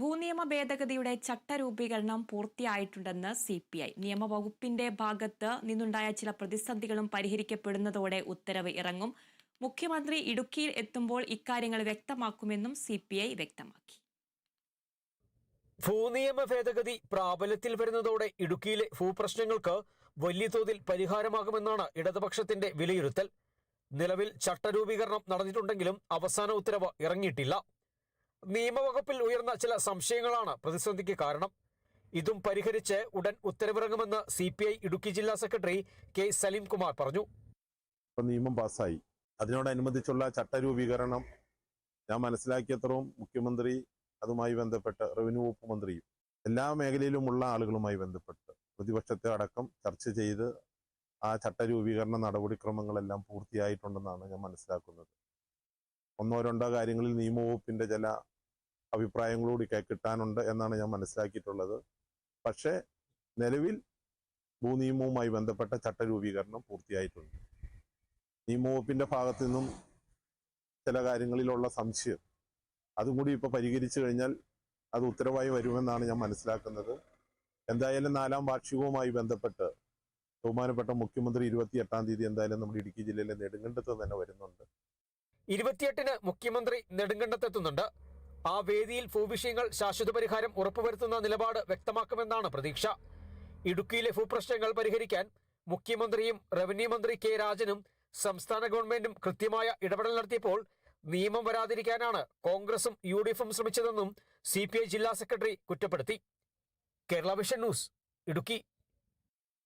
ഭൂനിയമ ഭേദഗതിയുടെ ചട്ടരൂപീകരണം പൂർത്തിയായിട്ടുണ്ടെന്ന് സി പി ഐ. നിയമവകുപ്പിന്റെ ഭാഗത്ത് നിന്നുണ്ടായ ചില പ്രതിസന്ധികളും പരിഹരിക്കപ്പെടുന്നതോടെ ഉത്തരവ് ഇറങ്ങും. മുഖ്യമന്ത്രി ഇടുക്കിയിൽ എത്തുമ്പോൾ ഇക്കാര്യങ്ങൾ വ്യക്തമാക്കുമെന്നും സി പി ഐ വ്യക്തമാക്കി. ഭൂനിയമ ഭേദഗതി പ്രാബല്യത്തിൽ വരുന്നതോടെ ഇടുക്കിയിലെ ഭൂപ്രശ്നങ്ങൾക്ക് വലിയ തോതിൽ പരിഹാരമാകുമെന്നാണ് ഇടതുപക്ഷത്തിന്റെ വിലയിരുത്തൽ. നിലവിൽ ചട്ടരൂപീകരണം നടന്നിട്ടുണ്ടെങ്കിലും അവസാന ഉത്തരവ് ഇറങ്ങിയിട്ടില്ല. നിയമവകുപ്പിൽ ഉയർന്ന ചില സംശയങ്ങളാണ് പ്രതിസന്ധിക്ക് കാരണം. ഇതും പരിഹരിച്ച് ഉടൻ ഉത്തരവിറങ്ങുമെന്ന് സി പി ഐ ഇടുക്കി ജില്ലാ സെക്രട്ടറി കെ സലീം കുമാർ പറഞ്ഞു. നിയമം പാസ്സായി. അതിനോടനുബന്ധിച്ചുള്ള ചട്ടരൂപീകരണം ഞാൻ മനസ്സിലാക്കിയത്രയും മുഖ്യമന്ത്രി അതുമായി ബന്ധപ്പെട്ട് റവന്യൂ വകുപ്പ് മന്ത്രിയും എല്ലാ മേഖലയിലുമുള്ള ആളുകളുമായി ബന്ധപ്പെട്ട് പ്രതിപക്ഷത്തെ അടക്കം ചർച്ച ചെയ്ത് ആ ചട്ടരൂപീകരണ നടപടിക്രമങ്ങളെല്ലാം പൂർത്തിയായിട്ടുണ്ടെന്നാണ് ഞാൻ മനസ്സിലാക്കുന്നത്. ഒന്നോ രണ്ടോ കാര്യങ്ങളിൽ നിയമവകുപ്പിന്റെ ചില അഭിപ്രായങ്ങളൂടി കിട്ടാനുണ്ട് എന്നാണ് ഞാൻ മനസ്സിലാക്കിയിട്ടുള്ളത്. പക്ഷേ നിലവിൽ ഭൂനിയമവുമായി ബന്ധപ്പെട്ട ചട്ടരൂപീകരണം പൂർത്തിയായിട്ടുണ്ട്. നിയമവകുപ്പിന്റെ ഭാഗത്തു നിന്നും ചില കാര്യങ്ങളിലുള്ള സംശയം അതും കൂടി ഇപ്പൊ പരിഹരിച്ചു കഴിഞ്ഞാൽ അത് ഉത്തരവായി വരുമെന്നാണ് ഞാൻ മനസ്സിലാക്കുന്നത്. എന്തായാലും നാലാം വാർഷികവുമായി ബന്ധപ്പെട്ട് ബഹുമാനപ്പെട്ട മുഖ്യമന്ത്രി ഇരുപത്തി എട്ടാം തീയതി എന്തായാലും നമ്മുടെ ഇടുക്കി ജില്ലയിലെ നെടുങ്കണ്ടത്ത് തന്നെ വരുന്നുണ്ട്. ഇരുപത്തിയെട്ടിന് മുഖ്യമന്ത്രി നെടുങ്കണ്ടത്തെത്തുന്നുണ്ട്. ആ വേദിയിൽ ഭൂവിഷയങ്ങൾ ശാശ്വത പരിഹാരം ഉറപ്പുവരുത്തുന്ന നിലപാട് വ്യക്തമാക്കുമെന്നാണ് പ്രതീക്ഷ. ഇടുക്കിയിലെ ഭൂപ്രശ്നങ്ങൾ പരിഹരിക്കാൻ മുഖ്യമന്ത്രിയും റവന്യൂ മന്ത്രി കെ രാജനും സംസ്ഥാന ഗവൺമെന്റും കൃത്യമായ ഇടപെടൽ നടത്തിയപ്പോൾ നിയമം വരാതിരിക്കാനാണ് കോൺഗ്രസും യു ഡി എഫും ശ്രമിച്ചതെന്നും സി ജില്ലാ സെക്രട്ടറി കുറ്റപ്പെടുത്തി. Kerala Vision News Idukki.